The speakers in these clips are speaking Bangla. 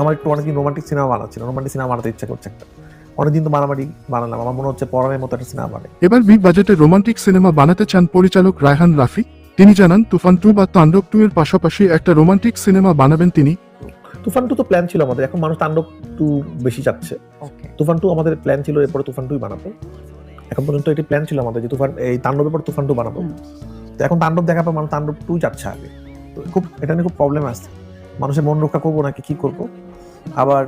আমার একটু অনেকদিন রোমান্টিক সিনেমা বানাচ্ছিল রোমান্টিক সিনেমা বানাতে ইচ্ছা করছে একটা। অনেকদিন তো মারামারি বানালাম আমার মনে হচ্ছে পড়ানোর মতো একটা সিনেমা বানাই। এবার বিগ বাজেটে রোমান্টিক সিনেমা বানাতে চান পরিচালক রায়হান রাফি। তিনি জানান তুফান টু বা তাণ্ডব টু এর পাশাপাশি একটা রোমান্টিক সিনেমা বানাবেন তিনি। তুফান টু তো প্ল্যান ছিল আমাদের এখন মানুষ তাণ্ডব টু বেশি চাচ্ছে। ওকে তুফান টু আমাদের প্ল্যান ছিল এরপরে তুফান টুই বানাবো। এখন পর্যন্ত একটি প্ল্যান ছিল আমাদের যে তুফান এই তাণ্ডবের পর তুফান টু বানাবো। তো এখন তাণ্ডব দেখার পর মানুষ তাণ্ডব টু যাচ্ছে আগে। তো খুব এটা নিয়ে খুব প্রবলেম আসছে মানুষের মন রক্ষা করব নাকি কি করব? আবার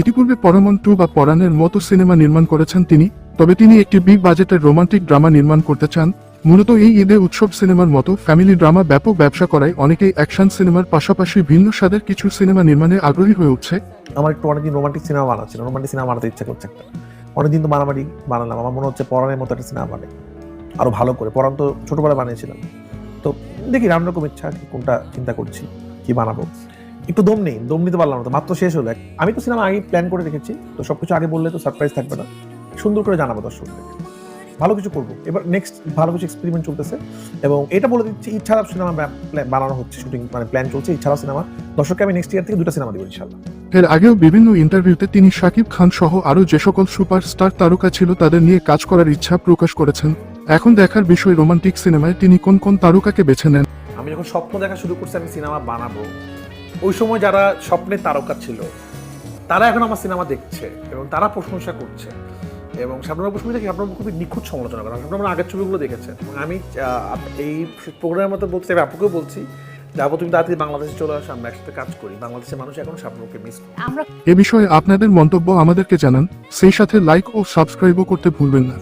ইতিপূর্বে পরমন টু বা পরাণের মতো সিনেমা নির্মাণ করেছেন তিনি তবে তিনি একটি বিগ বাজেটের রোমান্টিক ড্রামা নির্মাণ করতে চান। মূলত এই ঈদে উৎসব সিনেমার মতো ফ্যামিলি ড্রামা ব্যাপক ব্যবসা করায় অনেকেই অ্যাকশন সিনেমার পাশাপাশি ভিন্ন স্বাদের কিছু সিনেমা নির্মাণে আগ্রহী হয়ে উঠছে। আমার একটু অনেকদিন রোমান্টিক সিনেমা বানাচ্ছিল রোমান্টিক সিনেমা বানাতে ইচ্ছা করছে একটা। অনেকদিন তো মারামারি বানালাম আমার মনে হচ্ছে পরাণের মতো একটা সিনেমা বানাই। আরও ভালো করে পরাণ তো ছোটবেলায় বানিয়েছিলাম। তো দেখি রাম রকম ইচ্ছা কোনটা চিন্তা করছি কি বানাবো। একটু দম নেই দম নিতে পারলাম না তো মাত্র শেষ হলো। আমি তো সিনেমা আগে প্ল্যান করে রেখেছি তো সবকিছু আগে বললে তো সারপ্রাইজ থাকবে না। সুন্দর করে জানাব দর্শকদের। ভালো কিছু করব। এবার নেক্সট ভালো কিছু এক্সপেরিমেন্ট চলতেছে এবং এটা বলে দিচ্ছি ইচ্ছারাপ সিনেমা বানানো হচ্ছে শুটিং মানে প্ল্যান চলছে ইচ্ছারাপ সিনেমা দর্শককে আমি নেক্সট ইয়ার থেকে দুটো সিনেমা দেবো ইনশাল্লাহ এর আগেও বিভিন্ন ইন্টারভিউতে তিনি শাকিব খান সহ আরও যে সকল সুপারস্টার তারকা ছিল তাদের নিয়ে কাজ করার ইচ্ছা প্রকাশ করেছেন। এখন দেখার বিষয় রোমান্টিক সিনেমায় তিনি কোন কোন তারকাকে বেছে নেন? আমি যখন স্বপ্ন দেখা শুরু করছি আমি সিনেমা বানাবো। ওই সময় যারা স্বপ্নের তারকা ছিল তারা এখন আমার সিনেমা দেখছে এবং তারা প্রশংসা করছে। এবং শাবনুর পুষ্পিতা শাবনুর খুবই নিখুঁত সমালোচনা করা শাবনুর আগের ছবিগুলো দেখেছে এবং আমি এই প্রোগ্রামের মতো বলতে আমি আপুকেও বলছি যাব তুমি তাড়াতাড়ি বাংলাদেশে চলে আসো আমরা একসাথে কাজ করি। বাংলাদেশের মানুষ এখন শাবনুরকে মিস এ বিষয়ে আপনাদের মন্তব্য আমাদেরকে জানান। সেই সাথে লাইক ও সাবস্ক্রাইবও করতে ভুলবেন না।